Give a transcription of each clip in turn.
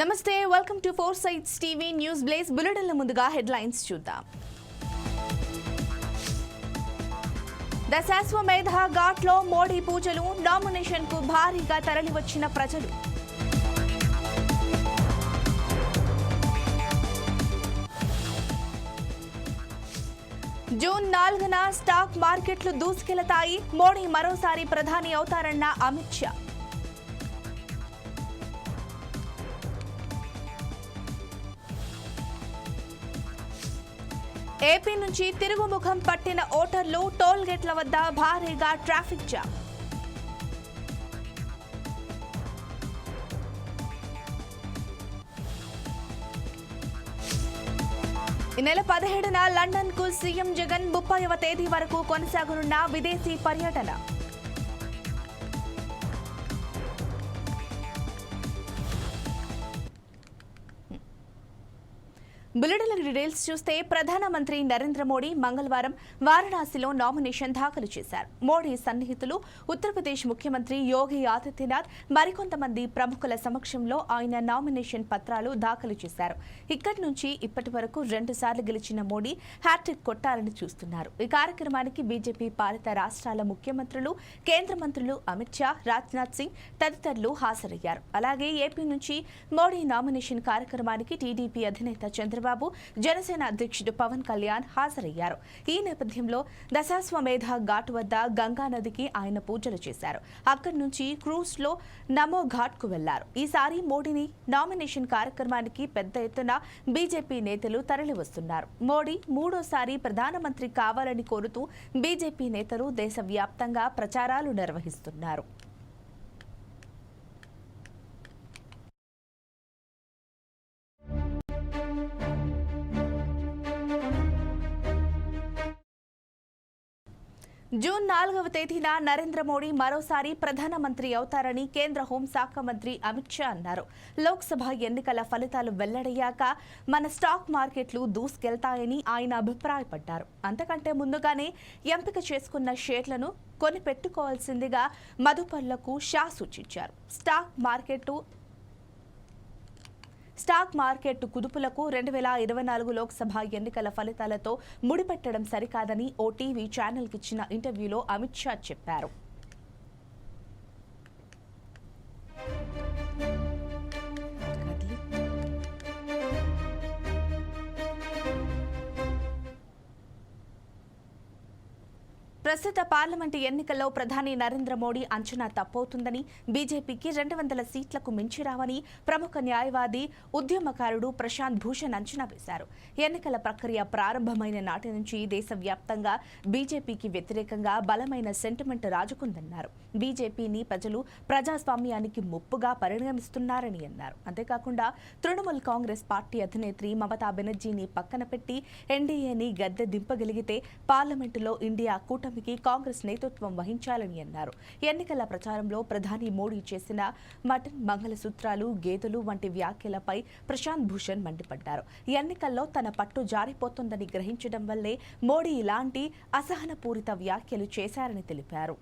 నమస్తే welcome to four sides TV news బ్లేస్ బులెటిన్ల ముందుగా హెడ్లైన్స్ చూద్దాం. దశాశ్వమేధ ఘాట్లో మోడీ పూజలు నామినేషన్కు భారీగా తరలివచ్చిన ప్రజలు. జూన్ నాలుగున స్టాక్ మార్కెట్లు దూసుకెళతాయి. మోడీ మరోసారి ప్రధాని అవుతారన్న అమిత్ షా. ఏపీ నుంచి తిరుగుముఖం పట్టిన ఓటర్లు టోల్ గేట్ల వద్ద భారీగా ట్రాఫిక్ జామ్. ఈ నెల పదిహేడున లండన్కు సీఎం జగన్ ముప్పైవ తేదీ వరకు కొనసాగనున్న విదేశీ పర్యటన. బులెటిన్ డీటెయిల్స్ చూస్తే ప్రధానమంత్రి నరేంద్ర మోడీ మంగళవారం వారణాసిలో నామినేషన్ దాఖలు చేశారు. మోడీ సన్నిహితులు ఉత్తరప్రదేశ్ ముఖ్యమంత్రి యోగి ఆదిత్యనాథ్ మరికొంతమంది ప్రముఖుల సమక్షంలో ఆయన నామినేషన్ పత్రాలు దాఖలు చేశారు. ఇక్కడి నుంచి ఇప్పటి వరకు రెండుసార్లు గెలిచిన మోడీ హ్యాట్రిక్ కొట్టాలని చూస్తున్నారు. ఈ కార్యక్రమానికి బీజేపీ పాలిత రాష్ట్రాల ముఖ్యమంత్రులు కేంద్ర మంత్రులు అమిత్ షా రాజ్నాథ్ సింగ్ తదితరులు హాజరయ్యారు. అలాగే ఏపీ నుంచి మోడీ నామినేషన్ కార్యక్రమానికి టీడీపీ అధినేత చంద్రబాబు జనసేన అధ్యక్షుడు పవన్ కళ్యాణ్ హాజరయ్యారు. ఈ నేపథ్యంలో దశాశ్వమేధ ఘాట్ వద్ద గంగా నదికి ఆయన పూజలు చేశారు. అక్కడి నుంచి క్రూజ్లో నమో ఘాట్కు వెళ్ళారు. ఈసారి మోడీని నామినేషన్ కార్యక్రమానికి పెద్ద ఎత్తున బీజేపీ నేతలు తరలివస్తున్నారు. మోడీ మూడోసారి ప్రధానమంత్రి కావాలని కోరుతూ బీజేపీ నేతలు దేశవ్యాప్తంగా ప్రచారాలు నిర్వహిస్తున్నారు. జూన్ నాలుగవ తేదీన నరేంద్ర మోడీ మరోసారి ప్రధానమంత్రి అవుతారని కేంద్ర హోంశాఖ మంత్రి అమిత్ షా అన్నారు. లోక్సభ ఎన్నికల ఫలితాలు వెల్లడయ్యాక మన స్టాక్ మార్కెట్లు దూసుకెళ్తాయని ఆయన అభిప్రాయపడ్డారు. అంతకంటే ముందుగానే ఎంపిక చేసుకున్న షేర్లను కొనిపెట్టుకోవాల్సిందిగా మదుపర్లకు షా సూచించారు. స్టాక్ మార్కెట్ స్టాక్ మార్కెట్ కుదుపులకు రెండు వేల ఇరవై నాలుగు లోక్సభ ఎన్నికల ఫలితాలతో ముడిపెట్టడం సరికాదని ఓ టీవీ ఛానల్కిచ్చిన ఇంటర్వ్యూలో అమిత్ షా చెప్పారు. ప్రస్తుత పార్లమెంటు ఎన్నికల్లో ప్రధాని నరేంద్ర మోడీ అంచనా తప్పవుతుందని బీజేపీకి రెండు వందల సీట్లకు మించి రావని ప్రముఖ న్యాయవాది ఉద్యమకారుడు ప్రశాంత్ భూషణ్ అంచనా వేశారు. ఎన్నికల ప్రక్రియ ప్రారంభమైన నాటి నుంచి దేశవ్యాప్తంగా బీజేపీకి వ్యతిరేకంగా బలమైన సెంటిమెంట్ రాజుకుందన్నారు. బీజేపీని ప్రజలు ప్రజాస్వామ్యానికి ముప్పుగా పరిణమిస్తున్నారని అన్నారు. అంతేకాకుండా తృణమూల్ కాంగ్రెస్ పార్టీ అధినేత్రి మమతా బెనర్జీని పక్కన పెట్టి ఎన్డీఏని గద్దె దింపగలిగితే పార్లమెంటులో ఇండియా కూటమి కూటమికి కాంగ్రెస్ నేతృత్వం వహించాలని అన్నారు. ఎన్నికల ప్రచారంలో ప్రధాని మోడీ చేసిన మటన్ మంగళసూత్రాలు గేదెలు వంటి వ్యాఖ్యలపై ప్రశాంత్ భూషణ్ మండిపడ్డారు. ఎన్నికల్లో తన పట్టు జారిపోతుందని గ్రహించడం వల్లే మోడీ ఇలాంటి అసహనపూరిత వ్యాఖ్యలు చేశారని తెలిపారు.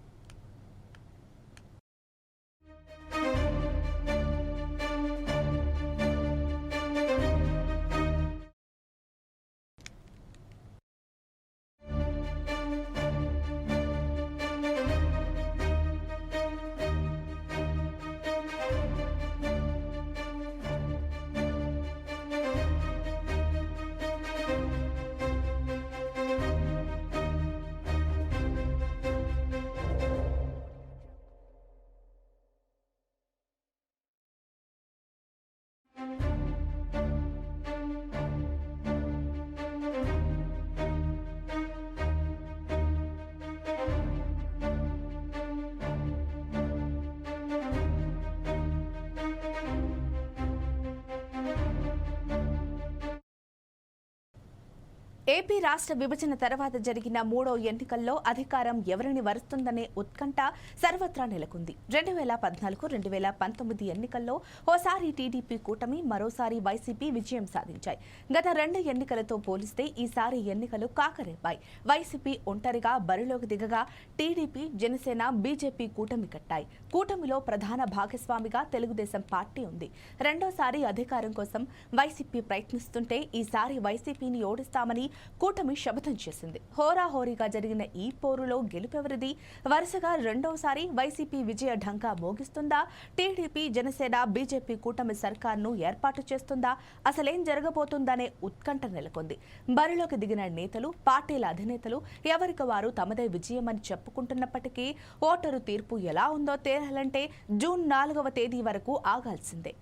ఏపీ రాష్ట్ర విభజన తర్వాత జరిగిన మూడో ఎన్నికల్లో అధికారం ఎవరిని వరుస్తుందనే ఉత్కంఠ సర్వత్రా నెలకొంది. రెండు వేల పద్నాలుగు రెండు వేల పంతొమ్మిది ఎన్నికల్లో ఓసారి టీడీపీ కూటమి మరోసారి వైసీపీ విజయం సాధించాయి. గత రెండు ఎన్నికలతో పోలిస్తే ఈసారి ఎన్నికలు కాకరేపాయి. వైసీపీ ఒంటరిగా బరిలోకి దిగగా టీడీపీ జనసేన బీజేపీ కూటమి కట్టాయి. కూటమిలో ప్రధాన భాగస్వామిగా తెలుగుదేశం పార్టీ ఉంది. రెండోసారి అధికారం కోసం వైసీపీ ప్రయత్నిస్తుంటే ఈసారి వైసీపీని ఓడిస్తామని కూటమి శపథం చేసింది. హోరాహోరీగా జరిగిన ఈ పోరులో గెలుపెవరిది వరుసగా రెండోసారి వైసీపీ విజయ ఢంకా మోగిస్తుందా? టీడీపీ జనసేన బీజేపీ కూటమి సర్కార్ను ఏర్పాటు చేస్తుందా? అసలేం జరగబోతుందనే ఉత్కంఠ నెలకొంది. బరిలోకి దిగిన నేతలు పార్టీల అధినేతలు ఎవరికి వారు తమదే విజయమని చెప్పుకుంటున్నప్పటికీ ఓటరు తీర్పు ఎలా ఉందో తేలాలంటే జూన్ నాలుగవ తేదీ వరకు ఆగాల్సిందే.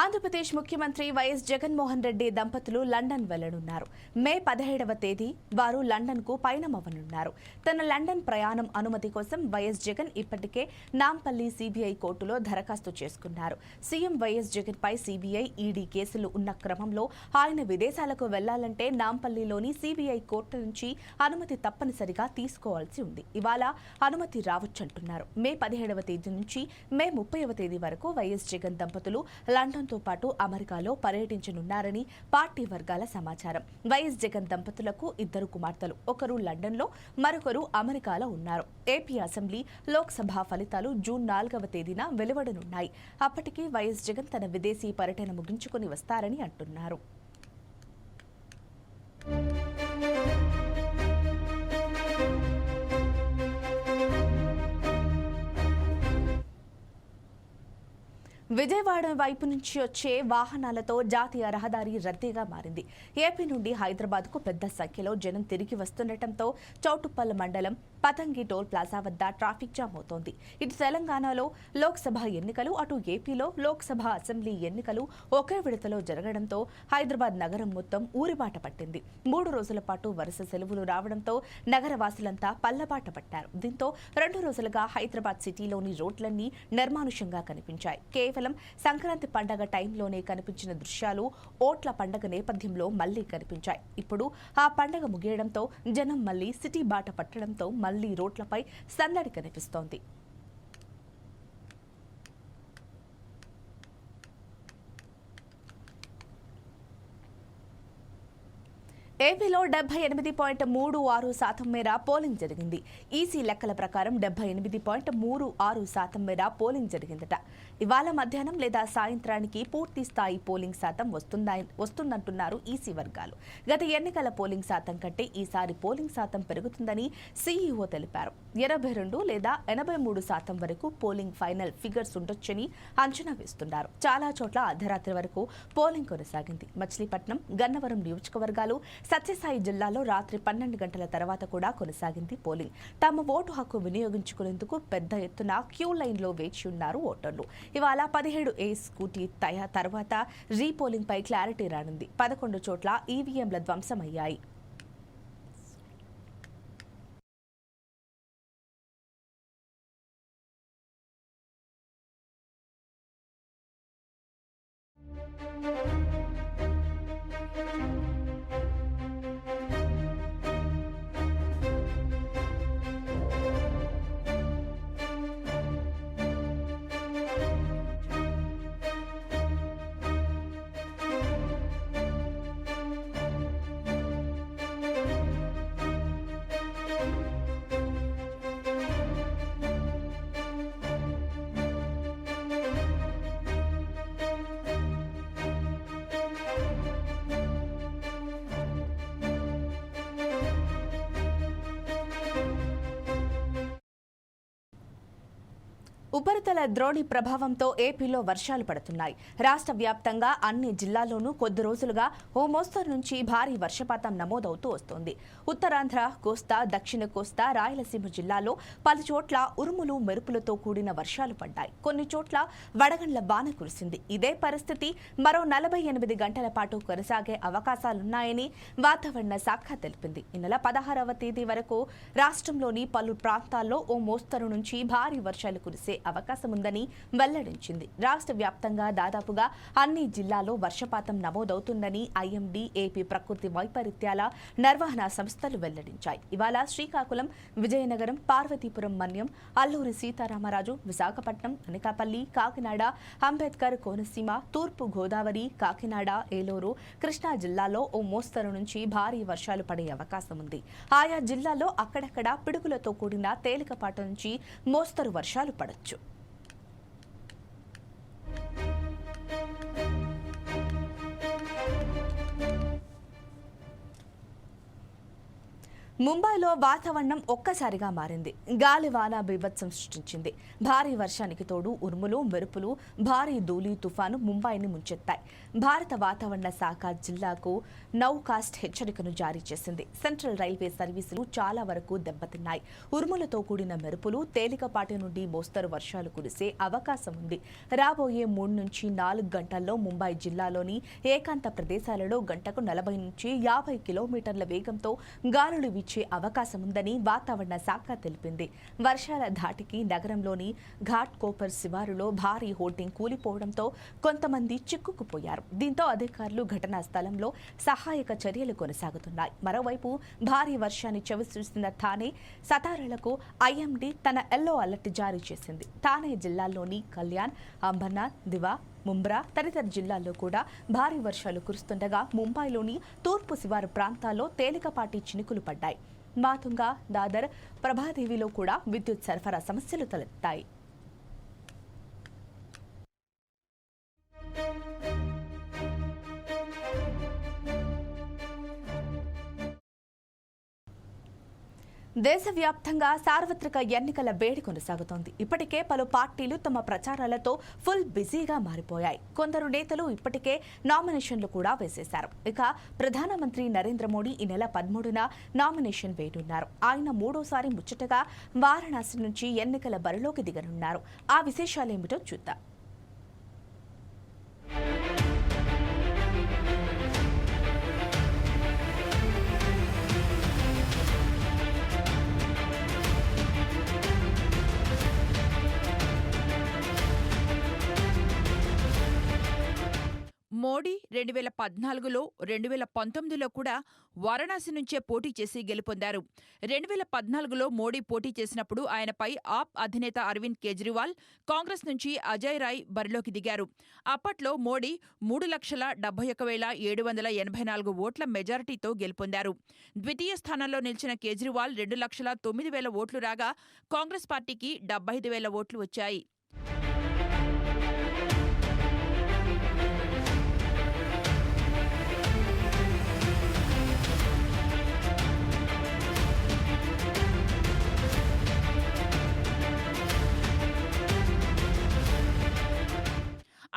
ఆంధ్రప్రదేశ్ ముఖ్యమంత్రి వైఎస్ జగన్మోహన్ రెడ్డి దంపతులు లండన్ వెళ్ళనున్నారు. మే పదిహేడవ తేదీ వారు లండన్కు పయనమవ్వనున్నారు. తన లండన్ ప్రయాణం అనుమతి కోసం వైఎస్ జగన్ ఇప్పటికే నాంపల్లి సిబిఐ కోర్టులో దరఖాస్తు చేసుకున్నారు. సీఎం వైఎస్ జగన్ పై సిబిఐ ఈడీ కేసులు ఉన్న క్రమంలో ఆయన విదేశాలకు వెళ్ళాలంటే నాంపల్లిలోని సిబిఐ కోర్టు నుంచి అనుమతి తప్పనిసరిగా తీసుకోవాల్సి ఉంది. ఇవాళ అనుమతి రావచ్చంటున్నారు. మే పదిహేడవ తేదీ నుంచి మే ముప్పైవ తేదీ వరకు వైఎస్ జగన్ దంపతులు లండన్ లండన్తో పాటు అమెరికాలో పర్యటించనున్నారని పార్టీ వర్గాల సమాచారం. వైఎస్ జగన్ దంపతులకు ఇద్దరు కుమార్తెలు ఒకరు లండన్లో మరొకరు అమెరికాలో ఉన్నారు. ఏపీ అసెంబ్లీ లోక్సభ ఫలితాలు జూన్ నాలుగవ తేదీన వెలువడనున్నాయి. అప్పటికి వైఎస్ జగన్ తన విదేశీ పర్యటన ముగించుకుని వస్తారని అంటున్నారు. విజయవాడ వైపు నుంచి వచ్చే వాహనాలతో జాతీయ రహదారి రద్దీగా మారింది. ఏపీ నుండి హైదరాబాద్కు పెద్ద సంఖ్యలో జనం తిరిగి వస్తుండటంతో చౌటుప్పల్ మండలం పతంగి టోల్ ప్లాజా వద్ద ట్రాఫిక్ జామ్ అవుతోంది. ఇటు తెలంగాణలో లోక్సభ ఎన్నికలు అటు ఏపీలో లోక్సభ అసెంబ్లీ ఎన్నికలు ఒకే విడతలో జరగడంతో హైదరాబాద్ నగరం మొత్తం ఊరిబాట పట్టింది. మూడు రోజుల పాటు వరుస సెలవులు రావడంతో నగరవాసులంతా పల్లబాట పట్టారు. దీంతో రెండు రోజులుగా హైదరాబాద్ సిటీలోని రోడ్లన్నీ నిర్మానుషంగా కనిపించాయి. కేవలం సంక్రాంతి పండగ టైంలోనే కనిపించిన దృశ్యాలు ఓట్ల పండగ నేపథ్యంలో మళ్ళీ కనిపించాయి. ఇప్పుడు ఆ పండగ ముగియడంతో జనం మళ్ళీ సిటీ బాట పట్టడంతో మళ్ళీ రోడ్లపై సందడి కనిపిస్తోంది. ఏపీలో డెబ్బై ఎనిమిది పాయింట్ మూడు ఆరు శాతం మేర పోలింగ్ జరిగింది. ఈసీ లెక్కల ప్రకారం డెబ్బై ఎనిమిది పాయింట్ మూడు ఆరు శాతం మేర పోలింగ్ జరిగిందట. ఇవాళ మధ్యాహ్నం లేదా సాయంత్రానికి పూర్తి స్థాయి పోలింగ్ శాతం వస్తుందా వస్తుందంటున్నారు ఈసీ వర్గాలు. గత ఎన్నికల పోలింగ్ శాతం కంటే ఈసారి పోలింగ్ శాతం పెరుగుతుందని సీఈఓ తెలిపారు. ఎనభై రెండు లేదా ఎనభై మూడు శాతం వరకు పోలింగ్ ఫైనల్ ఫిగర్స్ ఉండొచ్చని అంచనా వేస్తున్నారు. చాలా చోట్ల అర్ధరాత్రి వరకు పోలింగ్ కొనసాగింది. మచిలీపట్నం గన్నవరం నియోజకవర్గాలు సత్యసాయి జిల్లాలో రాత్రి పన్నెండు గంటల తర్వాత కూడా కొనసాగింది పోలింగ్. తమ ఓటు హక్కు వినియోగించుకునేందుకు పెద్ద ఎత్తున క్యూ లైన్లో వేచి ఉన్నారు ఓటర్లు. ఇవాళ పదిహేడు ఏ స్కూటీ తయా తర్వాత రీపోలింగ్పై క్లారిటీ రానుంది. పదకొండు చోట్ల ఈవీఎంల ధ్వంసమయ్యాయి. ఉపరితల ద్రోణి ప్రభావంతో ఏపీలో వర్షాలు పడుతున్నాయి. రాష్ట్ర వ్యాప్తంగా అన్ని జిల్లాల్లోనూ కొద్ది రోజులుగా ఓ మోస్తరు నుంచి భారీ వర్షపాతం నమోదవుతూ వస్తోంది. ఉత్తరాంధ్ర కోస్తా దక్షిణ కోస్తా రాయలసీమ జిల్లాలో పలు చోట్ల ఉరుములు మెరుపులతో కూడిన వర్షాలు పడ్డాయి. కొన్ని చోట్ల వడగండ్ల బాన కురిసింది. ఇదే పరిస్థితి మరో నలభై ఎనిమిది గంటల పాటు కొనసాగే అవకాశాలున్నాయని వాతావరణ శాఖ తెలిపింది. ఈ నెల పదహారవ తేదీ వరకు రాష్ట్రంలోని పలు ప్రాంతాల్లో ఓ మోస్తరు నుంచి భారీ వర్షాలు కురిసే అవకాశం ఉందని వెల్లడించింది. రాష్ట్ర వ్యాప్తంగా దాదాపుగా అన్ని జిల్లాల్లో వర్షపాతం నమోదవుతుందని ఐఎండీ ఏపీ ప్రకృతి వైపరీత్యాల నిర్వహణ సంస్థలు వెల్లడించాయి. ఇవాళ శ్రీకాకుళం విజయనగరం పార్వతీపురం మన్యం అల్లూరి సీతారామరాజు విశాఖపట్నం అనకాపల్లి కాకినాడ అంబేద్కర్ కోనసీమ తూర్పు గోదావరి కాకినాడ ఏలూరు కృష్ణా జిల్లాలో ఓ మోస్తరు నుంచి భారీ వర్షాలు పడే అవకాశం ఉంది ఆయా జిల్లాల్లో అక్కడక్కడ పిడుగులతో కూడిన తేలికపాటి నుంచి మోస్తరు వర్షాలు పడొచ్చు. ముంబైలో వాతావరణం ఒక్కసారిగా మారింది. గాలివాన బీభత్సం సృష్టించింది. భారీ వర్షానికి తోడు ఉరుములు మెరుపులు భారీ ధూళి తుఫాను ముంబైని ముంచెత్తాయి. భారత వాతావరణ శాఖ జిల్లాకు నౌకాస్ట్ హెచ్చరికను జారీ చేసింది. సెంట్రల్ రైల్వే సర్వీసులు చాలా వరకు దెబ్బతిన్నాయి. ఉరుములతో కూడిన మెరుపులు తేలికపాటి నుండి మోస్తరు వర్షాలు కురిసే అవకాశం ఉంది. రాబోయే మూడు నుంచి నాలుగు గంటల్లో ముంబై జిల్లాలోని ఏకాంత ప్రదేశాలలో గంటకు నలభై నుంచి యాభై కిలోమీటర్ల వేగంతో గాలులు వచ్చే అవకాశం ఉందని వాతావరణ శాఖ తెలిపింది. వర్షాల ధాటికి నగరంలోని ఘాట్ కోపర్ శివారులో భారీ హోర్డింగ్ కూలిపోవడంతో కొంతమంది చిక్కుకుపోయారు. దీంతో అధికారులు ఘటనా స్థలంలో సహాయక చర్యలు కొనసాగుతున్నాయి. మరోవైపు భారీ వర్షాన్ని చవిచూసిన థానే సతారాలకు ఐఎండీ తన ఎల్లో అలర్ట్ జారీ చేసింది. థానే జిల్లాలోని కళ్యాణ్ అంబర్నాథ్ దివా ముంబ్రా తదితర జిల్లాల్లో కూడా భారీ వర్షాలు కురుస్తుండగా ముంబైలోని తూర్పు శివారు ప్రాంతాల్లో తేలికపాటి చినుకులు పడ్డాయి. మాతుంగ దాదర్ ప్రభాదేవిలో కూడా విద్యుత్ సరఫరా సమస్యలు తలెత్తాయి. దేశవ్యాప్తంగా సార్వత్రిక ఎన్నికల వేడి కొనసాగుతోంది. ఇప్పటికే పలు పార్టీలు తమ ప్రచారాలతో ఫుల్ బిజీగా మారిపోయాయి. కొందరు నేతలు ఇప్పటికే నామినేషన్లు కూడా వేసేశారు. ఇక ప్రధానమంత్రి నరేంద్ర మోడీ ఈ నెల పదమూడున నామినేషన్ వేయనున్నారు. ఆయన మూడోసారి ముచ్చటగా వారణాసి నుంచి ఎన్నికల బరిలోకి దిగనున్నారు. ఆ విశేషాలేమిటో చూద్దాం. మోడీ రెండు వేల పద్నాలుగులో రెండు వేల పంతొమ్మిదిలో కూడా వారణాసి నుంచే పోటీ చేసి గెలుపొందారు. రెండు వేల పద్నాలుగులో మోడీ పోటీ చేసినప్పుడు ఆయనపై ఆప్ అధినేత అరవింద్ కేజ్రీవాల్ కాంగ్రెస్ నుంచి అజయ్ రాయ్ బరిలోకి దిగారు. అప్పట్లో మోడీ మూడు లక్షల డెబ్బై ఒక వేల ఏడు వందల ఎనభై నాలుగు ఓట్ల మెజారిటీతో గెలుపొందారు. ద్వితీయ స్థానంలో నిలిచిన కేజ్రీవాల్ రెండు లక్షల తొమ్మిది వేల ఓట్లు రాగా కాంగ్రెస్ పార్టీకి డెబ్బై ఐదు వేల ఓట్లు వచ్చాయి.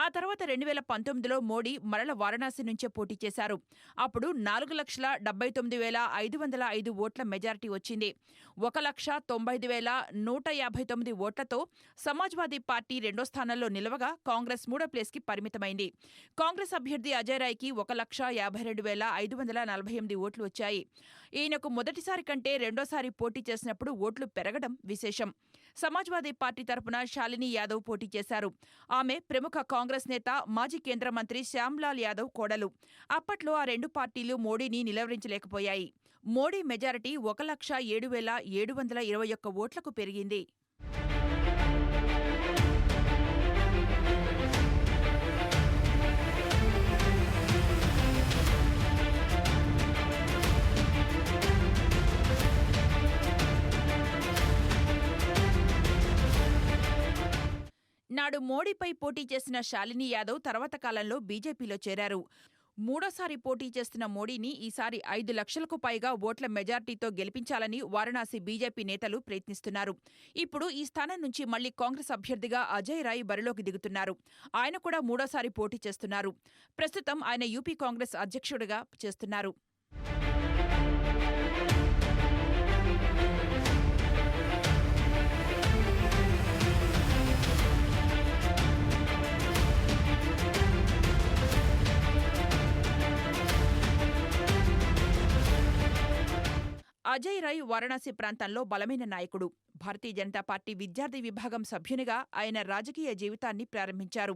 ఆ తర్వాత రెండు వేల పంతొమ్మిదిలో మోడీ మరల వారణాసి నుంచే పోటీ చేశారు. అప్పుడు నాలుగు లక్షల డెబ్బై తొమ్మిది వేల ఐదు వందల ఐదు ఓట్ల మెజారిటీ వచ్చింది. ఒక లక్ష తొంభై ఐదు వేల నూట యాభై తొమ్మిది ఓట్లతో సమాజ్వాదీ పార్టీ రెండో స్థానంలో నిలవగా కాంగ్రెస్ మూడో ప్లేస్కి పరిమితమైంది. కాంగ్రెస్ అభ్యర్థి అజయ్ రాయ్కి ఒక లక్ష యాభై రెండు వేల ఐదు వందల నలభై ఎనిమిది ఓట్లు వచ్చాయి. ఈయనకు మొదటిసారి కంటే రెండోసారి పోటీ చేసినప్పుడు ఓట్లు పెరగడం విశేషం. సమాజ్వాదీ పార్టీ తరపున శాలిని యాదవ్ పోటీ చేశారు. ఆమె ప్రముఖ కాంగ్రెస్ నేత మాజీ కేంద్ర మంత్రి శ్యామ్లాల్ యాదవ్ కోడలు. అప్పట్లో ఆ రెండు పార్టీలు మోడీని నిలవరించలేకపోయాయి. మోడీ మెజారిటీ ఒక లక్ష ఏడు వేల ఏడు వందల ఇరవై ఒక్క ఓట్లకు పెరిగింది. నాడు మోడీపై పోటీ చేసిన శాలిని యాదవ్ తర్వాత కాలంలో బీజేపీలో చేరారు. మూడోసారి పోటీ చేస్తున్న మోడీని ఈసారి ఐదు లక్షలకు పైగా ఓట్ల మెజార్టీతో గెలిపించాలని వారణాసి బీజేపీ నేతలు ప్రయత్నిస్తున్నారు. ఇప్పుడు ఈ స్థానం నుంచి మళ్ళీ కాంగ్రెస్ అభ్యర్థిగా అజయ్ రాయ్ బరిలోకి దిగుతున్నారు. ఆయన కూడా మూడోసారి పోటీ చేస్తున్నారు. ప్రస్తుతం ఆయన యూపీ కాంగ్రెస్ అధ్యక్షుడిగా చేస్తున్నారు. అజయ్ రాయ్ వారణాసి ప్రాంతంలో బలమైన నాయకుడు. భారతీయ జనతా పార్టీ విద్యార్థి విభాగం సభ్యునిగా ఆయన రాజకీయ జీవితాన్ని ప్రారంభించారు.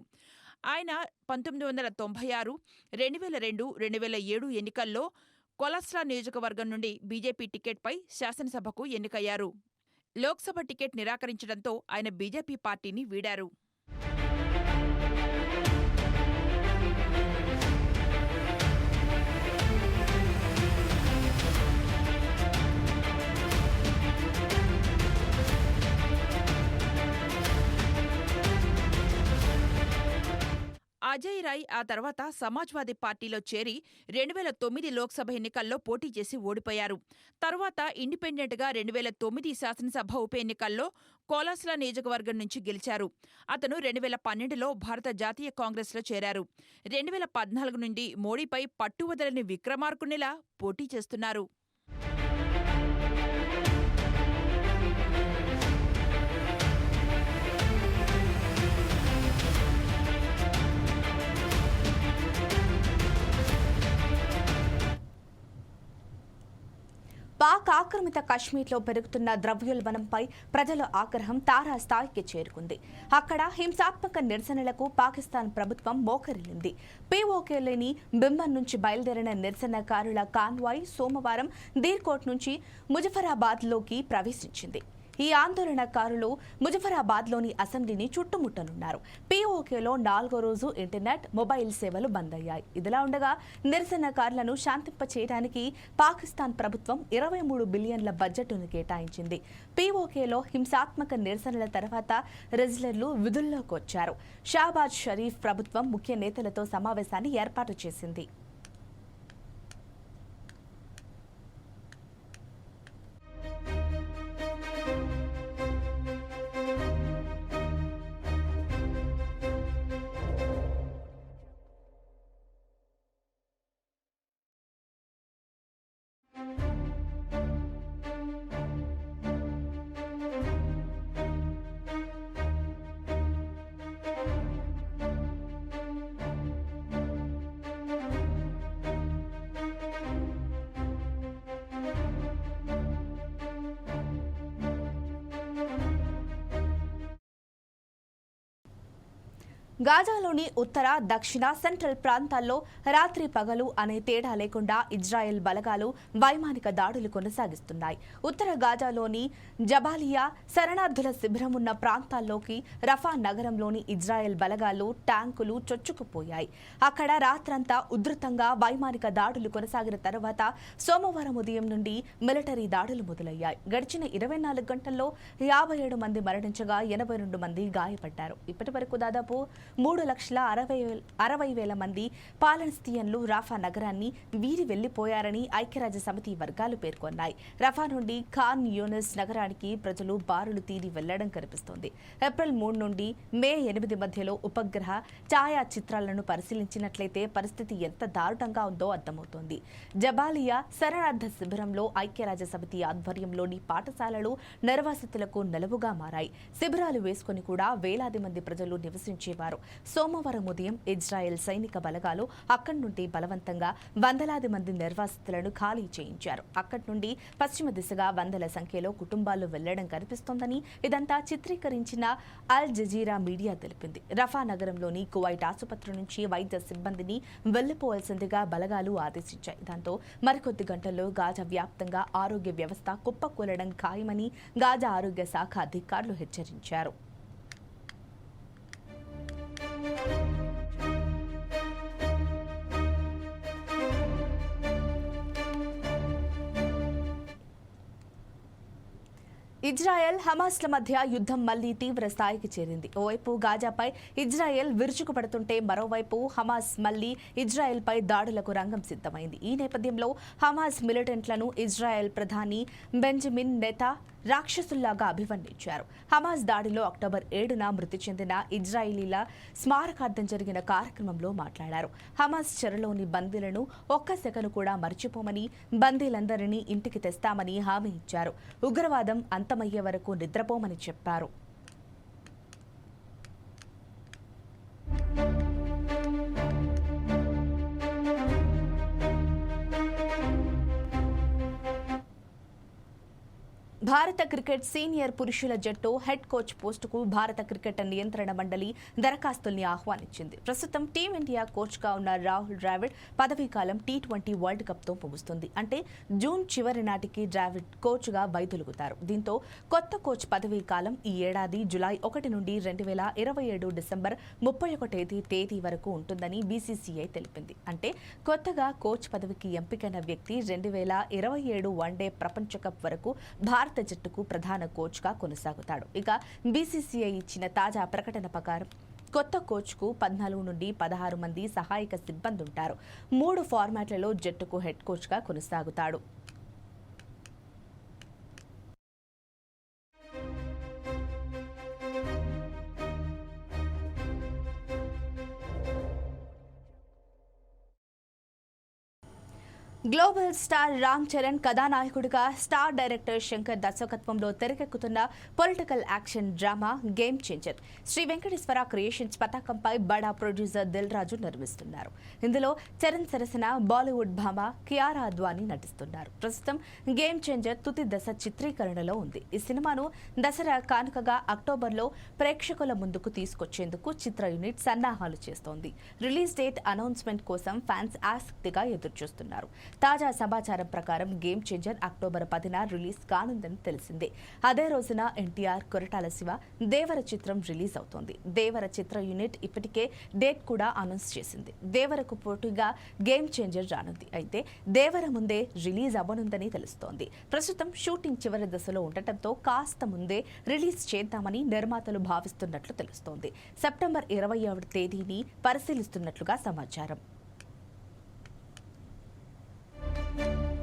ఆయన పంతొమ్మిది వందల తొంభై ఆరు రెండు వేల రెండు రెండు వేల ఏడు ఎన్నికల్లో కొలస్ట్రా నియోజకవర్గం నుండి బీజేపీ టికెట్పై శాసనసభకు ఎన్నికయ్యారు. లోక్సభ టికెట్ నిరాకరించడంతో ఆయన బీజేపీ పార్టీని వీడారు. అజయ్ రాయ్ ఆ తర్వాత సమాజ్వాదీ పార్టీలో చేరి రెండు వేల తొమ్మిది లోక్సభ ఎన్నికల్లో పోటీ చేసి ఓడిపోయారు. తర్వాత ఇండిపెండెంట్గా రెండు వేల తొమ్మిది శాసనసభ ఉప ఎన్నికల్లో కోలాస్లా నియోజకవర్గం నుంచి గెలిచారు. అతను రెండు వేల పన్నెండులో భారత జాతీయ కాంగ్రెస్లో చేరారు. రెండు వేల పద్నాలుగు నుండి మోడీపై పట్టువదలని విక్రమార్కునిలా పోటీ చేస్తున్నారు. ఆక్రమిత కాశ్మీర్లో పెరుగుతున్న ద్రవ్యోల్బణంపై ప్రజల ఆగ్రహం తారా స్థాయికి చేరుకుంది. అక్కడ హింసాత్మక నిరసనలకు పాకిస్తాన్ ప్రభుత్వం మోకరిల్లింది. పీఓకేలేని బింబన్ నుంచి బయలుదేరిన నిరసనకారుల కాన్వాయ్ సోమవారం దీర్కోట్ నుంచి ముజఫరాబాద్లోకి ప్రవేశించింది. ఈ ఆందోళనకారులు ముజఫరాబాద్లోని అసెంబ్లీని చుట్టుముట్టనున్నారు. పీఓకేలో నాలుగో రోజు ఇంటర్నెట్ మొబైల్ సేవలు బంద్ అయ్యాయి ఇదిలా ఉండగా నిరసనకారులను శాంతింపచేయడానికి పాకిస్తాన్ ప్రభుత్వం ఇరవై మూడు బిలియన్ల బడ్జెట్ను కేటాయించింది. పీఓకేలో హింసాత్మక నిరసనల తర్వాత రెజ్లర్లు విధుల్లోకి వచ్చారు షాబాజ్ షరీఫ్ ప్రభుత్వం ముఖ్య నేతలతో సమావేశాన్ని ఏర్పాటు చేసింది. గాజాలోని ఉత్తర దక్షిణ సెంట్రల్ ప్రాంతాల్లో రాత్రి పగలు అనే తేడా లేకుండా ఇజ్రాయెల్ బలగాలు వైమానిక దాడులు కొనసాగిస్తున్నాయి. ఉత్తర గాజాలోని జబాలియా శరణార్థుల శిబిరం ఉన్న ప్రాంతాల్లోకి రఫా నగరంలోని ఇజ్రాయెల్ బలగాలు ట్యాంకులు చొచ్చుకుపోయాయి. అక్కడ రాత్రంతా ఉధృతంగా వైమానిక దాడులు కొనసాగిన తర్వాత సోమవారం ఉదయం నుండి మిలిటరీ దాడులు మొదలయ్యాయి. గడిచిన ఇరవై నాలుగు గంటల్లో యాభై ఏడు మంది మరణించగా ఎనభై రెండు మంది గాయపడ్డారు. ఇప్పటి వరకు దాదాపు మూడు లక్షల అరవై అరవై వేల మంది పాలస్తీన్లు రాఫా నగరాన్ని వీరి వెళ్ళిపోయారని ఐక్యరాజ్య సమితి వర్గాలు పేర్కొన్నాయి. రఫా నుండి ఖాన్ యూనిస్ నగరానికి ప్రజలు బారులు తీరి వెళ్ళడం కనిపిస్తోంది. ఏప్రిల్ మూడు నుండి మే ఎనిమిది మధ్యలో ఉపగ్రహ ఛాయా చిత్రాలను పరిశీలించినట్లయితే పరిస్థితి ఎంత దారుణంగా ఉందో అర్థమవుతోంది. జబాలియా శరణార్థ శిబిరంలో ఐక్యరాజ్య సమితి ఆధ్వర్యంలోని పాఠశాలలు నిర్వాసితులకు నెలవుగా మారాయి. శిబిరాలు వేసుకుని కూడా వేలాది మంది ప్రజలు నివసించేవారు. సోమవారం ఉదయం ఇజ్రాయెల్ సైనిక బలగాలు అక్కడి నుండి బలవంతంగా వందలాది మంది నిర్వాసితులను ఖాళీ చేయించారు. అక్కడి నుండి పశ్చిమ దిశగా వందల సంఖ్యలో కుటుంబాలు వెళ్ళడం కనిపిస్తోందని ఇదంతా చిత్రీకరించిన అల్ జజీరా మీడియా తెలిపింది. రఫా నగరంలోని కువైట్ ఆసుపత్రి నుంచి వైద్య సిబ్బందిని వెళ్ళిపోవాల్సిందిగా బలగాలు ఆదేశించాయి. దాంతో మరికొద్ది గంటల్లో గాజా వ్యాప్తంగా ఆరోగ్య వ్యవస్థ కుప్పకూలడం ఖాయమని గాజా ఆరోగ్య శాఖ అధికారులు హెచ్చరించారు. ఇజ్రాయెల్ హమాస్ల మధ్య యుద్ధం మళ్ళీ తీవ్ర స్థాయికి చేరింది. ఓవైపు గాజాపై ఇజ్రాయెల్ విరుచుకుపడుతుంటే మరోవైపు హమాస్ మళ్ళీ ఇజ్రాయెల్పై దాడులకు రంగం సిద్ధమైంది. ఈ నేపథ్యంలో హమాస్ మిలిటెంట్లను ఇజ్రాయెల్ ప్రధాని బెంజమిన్ నెతా రాక్షసుల్లాగా అభివర్ణించారు. హమాస్ దాడిలో అక్టోబర్ ఏడున మృతి చెందిన ఇజ్రాయిలీల స్మారకార్థం జరిగిన కార్యక్రమంలో మాట్లాడారు. హమాస్ చెరలోని బందీలను ఒక్క సెకను కూడా మర్చిపోమని బందీలందరినీ ఇంటికి తెస్తామని హామీ ఇచ్చారు. ఉగ్రవాదం అంతమయ్యే వరకు నిద్రపోమని చెప్పారు. భారత క్రికెట్ సీనియర్ పురుషుల జట్టు హెడ్ కోచ్ పోస్టుకు భారత క్రికెట్ నియంత్రణ మండలి దరఖాస్తుల్ని ఆహ్వానించింది. ప్రస్తుతం టీమిండియా కోచ్గా ఉన్న రాహుల్ ద్రావిడ్ పదవీకాలం టీ ట్వంటీ వరల్డ్ కప్తో ముగుస్తుంది. అంటే జూన్ చివరి నాటికి ద్రావిడ్ కోచ్గా వైదొలుగుతారు దీంతో కొత్త కోచ్ పదవీ కాలం ఈ ఏడాది జులై ఒకటి నుండి రెండు వేల ఇరవై ఏడు డిసెంబర్ ముప్పై ఒకటేది తేదీ వరకు ఉంటుందని బీసీసీఐ తెలిపింది. అంటే కొత్తగా కోచ్ పదవికి ఎంపికైన వ్యక్తి రెండు వేల ఇరవై ఏడు వన్డే ప్రపంచ కప్ వరకు భారత జట్టుకు ప్రధాన కోచ్గా కొనసాగుతాడు. ఇక బీసీసీఐ ఇచ్చిన తాజా ప్రకటన ప్రకారం కొత్త కోచ్కు పద్నాలుగు నుండి పదహారు మంది సహాయక సిబ్బంది ఉంటారు మూడు ఫార్మాట్లలో జట్టుకు హెడ్ కోచ్గా కొనసాగుతాడు. గ్లోబల్ స్టార్ రామ్ చరణ్ కథానాయకుడిగా స్టార్ డైరెక్టర్ శంకర్ దర్శకత్వంలో తెరకెక్కుతున్న political action drama game changer. Shri Venkateswara creations పతాకంపై బడా ప్రొడ్యూసర్ దిల్ రాజు నిర్మిస్తున్నారు ఇందులో చరణ్ సరసన బాలీవుడ్ భామ కియారా అద్వాని నటిస్తున్నారు. ప్రస్తుతం గేమ్ చేంజర్ తుది దశ చిత్రీకరణలో ఉంది. ఈ సినిమాను దసరా కానుకగా అక్టోబర్లో ప్రేక్షకుల ముందుకు తీసుకొచ్చేందుకు చిత్ర యూనిట్ సన్నాహాలు చేస్తోంది. రిలీజ్ డేట్ అనౌన్స్మెంట్ కోసం ఫ్యాన్స్ ఆసక్తిగా ఎదురుచూస్తున్నారు. తాజా సమాచారం ప్రకారం గేమ్ చేంజర్ అక్టోబర్ పదిన రిలీజ్ కానుందని తెలిసిందే. అదే రోజున ఎన్టీఆర్ కొరటాల శివ దేవర చిత్రం రిలీజ్ అవుతోంది. దేవర చిత్ర యూనిట్ ఇప్పటికే డేట్ కూడా అనౌన్స్ చేసింది. దేవరకు పోటీగా గేమ్ చేంజర్ రానుంది. అయితే దేవర ముందే రిలీజ్ అవ్వనుందని తెలుస్తోంది. ప్రస్తుతం షూటింగ్ చివరి దశలో ఉండటంతో కాస్త ముందే రిలీజ్ చేద్దామని నిర్మాతలు భావిస్తున్నట్లు తెలుస్తోంది. సెప్టెంబర్ ఇరవై తేదీని పరిశీలిస్తున్నట్లుగా సమాచారం. Thank you.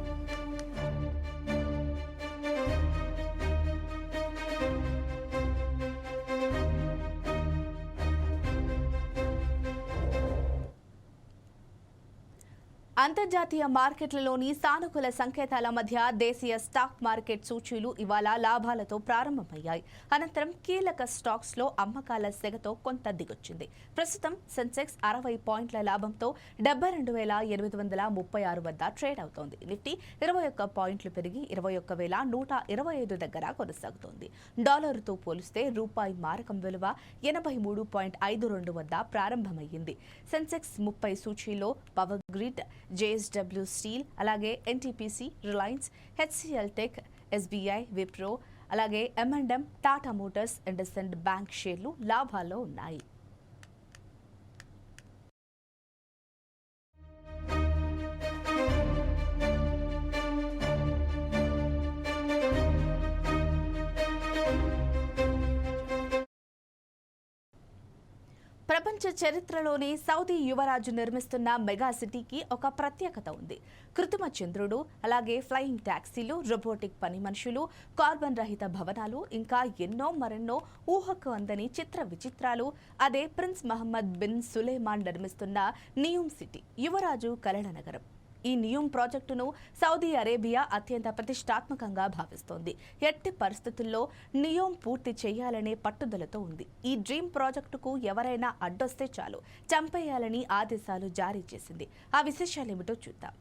అంతర్జాతీయ మార్కెట్లలోని సానుకూల సంకేతాల మధ్య దేశీయ స్టాక్ మార్కెట్ సూచీలు ఇవాళ లాభాలతో ప్రారంభమయ్యాయి. అనంతరం కీలక స్టాక్స్లో అమ్మకాల సెగతో కొంత దిగొచ్చింది. ప్రస్తుతం సెన్సెక్స్ అరవై పాయింట్ల లాభంతో డెబ్బై రెండు వేల ఎనిమిది వందల ముప్పై ఆరు వద్ద ట్రేడ్ అవుతోంది. నిఫ్టీ ఇరవై ఒక్క పాయింట్లు పెరిగి ఇరవై ఒక్క వేల నూట ఇరవై ఐదు దగ్గర కొనసాగుతోంది. డాలర్తో పోలిస్తే రూపాయి మారకం విలువ ఎనభై మూడు పాయింట్ ఐదు రెండు వద్ద ప్రారంభమయ్యింది. సెన్సెక్స్ ముప్పై సూచీలో పవర్ గ్రిడ్ జేఎస్డబ్ల్యూ స్టీల్ అలాగే NTPC Reliance HCL tech SBI Wipro అలాగే M and M Tata Motors IndusInd bank షేర్లు లాభాల్లో ఉన్నాయి. ప్రపంచ చరిత్రలోనే సౌదీ యువరాజు నిర్మిస్తున్న మెగా సిటీకి ఒక ప్రత్యేకత ఉంది. కృత్రిమ చంద్రుడు అలాగే ఫ్లయింగ్ ట్యాక్సీలు రోబోటిక్ పని మనుషులు కార్బన్ రహిత భవనాలు ఇంకా ఎన్నో మరెన్నో ఊహకు అందని చిత్ర విచిత్రాలు. అదే ప్రిన్స్ మహమ్మద్ బిన్ సులేమాన్ నిర్మిస్తున్న నియూమ్ సిటీ యువరాజు కలల నగరం. ఈ నియూమ్ ప్రాజెక్టును సౌదీ అరేబియా అత్యంత ప్రతిష్టాత్మకంగా భావిస్తోంది. ఎట్టి పరిస్థితుల్లో నియోమ్ పూర్తి చేయాలనే పట్టుదలతో ఉంది. ఈ డ్రీమ్ ప్రాజెక్టుకు ఎవరైనా అడ్డొస్తే చాలు చంపేయాలని ఆదేశాలు జారీ చేసింది. ఆ విశేషాలేమిటో చూద్దాం.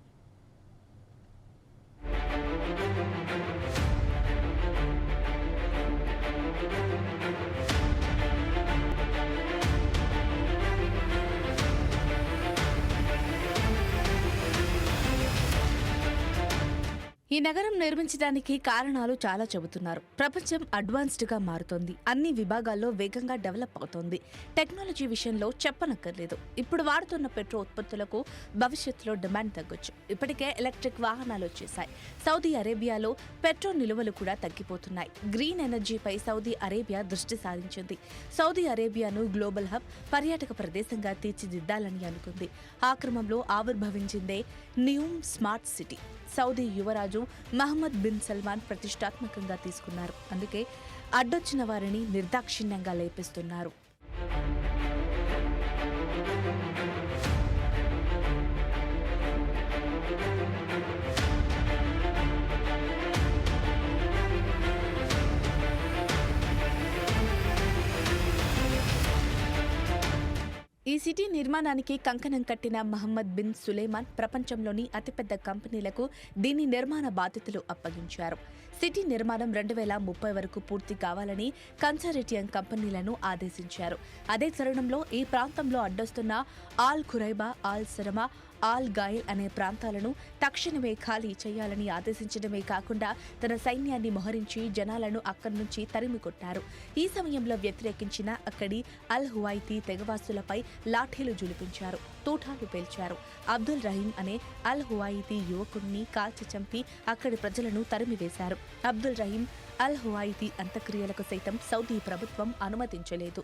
ఈ నగరం నిర్మించడానికి కారణాలు చాలా చెబుతున్నారు. ప్రపంచం అడ్వాన్స్డ్గా మారుతోంది. అన్ని విభాగాల్లో వేగంగా డెవలప్ అవుతోంది. టెక్నాలజీ విషయంలో చెప్పనక్కర్లేదు. ఇప్పుడు వాడుతున్న పెట్రోల్ ఉత్పత్తులకు భవిష్యత్తులో డిమాండ్ తగ్గొచ్చు. ఇప్పటికే ఎలక్ట్రిక్ వాహనాలు వచ్చేసాయి సౌదీ అరేబియాలో పెట్రోల్ నిల్వలు కూడా తగ్గిపోతున్నాయి. గ్రీన్ ఎనర్జీపై సౌదీ అరేబియా దృష్టి సారించింది. సౌదీ అరేబియాను గ్లోబల్ హబ్ పర్యాటక ప్రదేశంగా తీర్చిదిద్దాలని అనుకుంది. ఆ క్రమంలో ఆవిర్భవించిందే న్యూమ్ స్మార్ట్ సిటీ. సౌదీ యువరాజు మహమ్మద్ బిన్ సల్మాన్ ప్రతిష్టాత్మకంగా తీసుకున్నారు. అందుకే అడ్డొచ్చిన వారిని నిర్దాక్షిణ్యంగా లేపిస్తున్నారు. ఈ సిటీ నిర్మాణానికి కంకణం కట్టిన మహమ్మద్ బిన్ సులేమాన్ ప్రపంచంలోని అతిపెద్ద కంపెనీలకు దీని నిర్మాణ బాధ్యతలు అప్పగించారు. సిటీ నిర్మాణం రెండు వేల ముప్పై వరకు పూర్తి కావాలని కన్సర్టేటియం కంపెనీలను ఆదేశించారు. అదే తరుణంలో ఈ ప్రాంతంలో అడ్డొస్తున్న Al Khuraybah Al Sharma Al Gayal అనే ప్రాంతాలను తక్షణమే ఖాళీ చేయాలని ఆదేశించడమే కాకుండా తన సైన్యాన్ని మోహరించి జనాలను అక్కడి నుంచి తరిమి కొట్టారు. ఈ సమయంలో వ్యతిరేకించిన అక్కడి అల్ హువైతీ తెగవాసులపై లాఠీలు జులిపించారు తూటాలు పేల్చారు. అబ్దుల్ రహీం అనే అల్ హువాయితీ యువకుడిని కాల్చి చంపి అక్కడి ప్రజలను తరిమివేశారు. అబ్దుల్ రహీం అల్ హువాయితీ అంత్యక్రియలకు సైతం సౌదీ ప్రభుత్వం అనుమతించలేదు.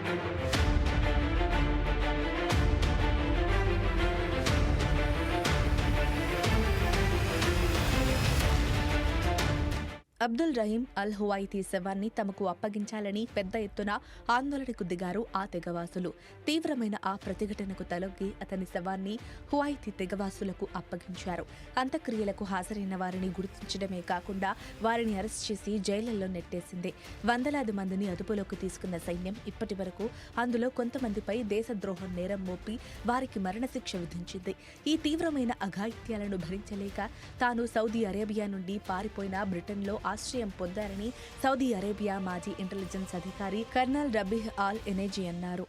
అబ్దుల్ రహీం అల్ హువైతీ శవాన్ని తమకు అప్పగించాలని పెద్ద ఎత్తున ఆందోళనకు దిగారు ఆ తెగవాసులు. తీవ్రమైన ఆ ప్రతిఘటనకు తలొగ్గి అతని శవాన్ని హువైతీ తెగవాసులకు అప్పగించారు. అంత్యక్రియలకు హాజరైన వారిని గుర్తించడమే కాకుండా వారిని అరెస్ట్ చేసి జైళ్ళలో నెట్టేసింది. వందలాది మందిని అదుపులోకి తీసుకున్న సైన్యం ఇప్పటి వరకు అందులో కొంతమందిపై దేశద్రోహం నేరం మోపి వారికి మరణశిక్ష విధించింది. ఈ తీవ్రమైన అఘాయిత్యాలను భరించలేక తాను సౌదీ అరేబియా నుండి పారిపోయిన బ్రిటన్లో ఆశ్రయం పొందారని సౌదీ అరేబియా మాజీ ఇంటెలిజెన్స్ అధికారి కర్నల్ రబీహ్ ఆల్ ఎనేజీ అన్నారు.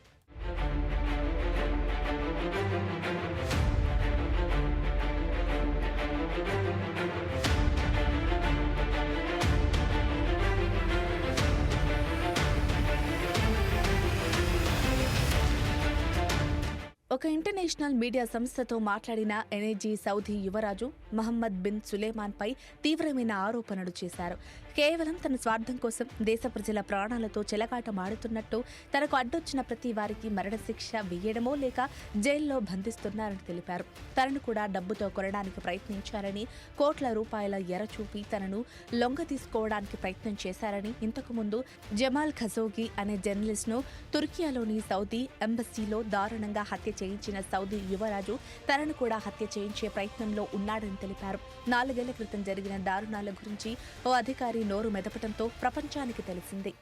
ఒక ఇంటర్నేషనల్ మీడియా సంస్థతో మాట్లాడిన ఎనర్జీ సౌదీ యువరాజు మహమ్మద్ బిన్ సులేమాన్ పై తీవ్రమైన ఆరోపణలు చేశారు. కేవలం తన స్వార్థం కోసం దేశ ప్రజల ప్రాణాలతో చెలగాటమాడుతున్నట్టు తనకు అడ్డొచ్చిన ప్రతి వారికి మరణశిక్ష వేయడమో లేక జైల్లో బంధిస్తున్నారని తెలిపారు. తనను కూడా డబ్బుతో కొనడానికి ప్రయత్నించారని కోట్ల రూపాయల ఎర చూపి తనను లొంగ తీసుకోవడానికి ప్రయత్నం చేశారని ఇంతకు ముందు జమాల్ ఖజోగి అనే జర్నలిస్ట్ను తుర్కియాలోని సౌదీ ఎంబసీలో దారుణంగా హత్య చేయించిన సౌదీ యువరాజు తనను కూడా హత్య చేయించే ప్రయత్నంలో ఉన్నాడని తెలిపారు. నాలుగేళ్ళ క్రితం జరిగిన దారుణాల గురించి ఓ అధికారి నోరు మెదపడంతో ప్రపంచానికి తెలిసింది.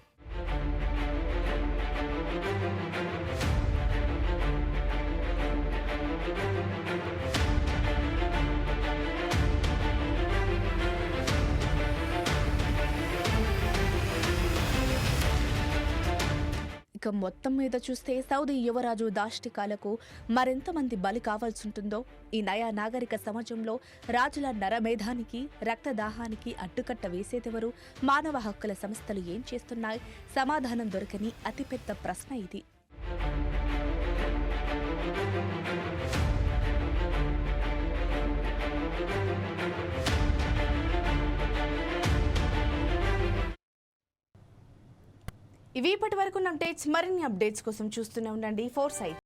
ఇక మొత్తం మీద చూస్తే సౌదీ యువరాజు దాష్టికాలకు మరెంతమంది బలి కావాల్సి ఉంటుందో ఈ నయా నాగరిక సమాజంలో రాజుల నరమేధానికి రక్తదాహానికి అడ్డుకట్ట వేసేదెవరు? మానవ హక్కుల సంస్థలు ఏం చేస్తున్నాయి? సమాధానం దొరకని అతిపెద్ద ప్రశ్న ఇది. ఇవి ఇప్పటి వరకు అప్డేట్స్ మరిన్ని అప్డేట్స్ కోసం చూస్తూనే ఉండండి. Four site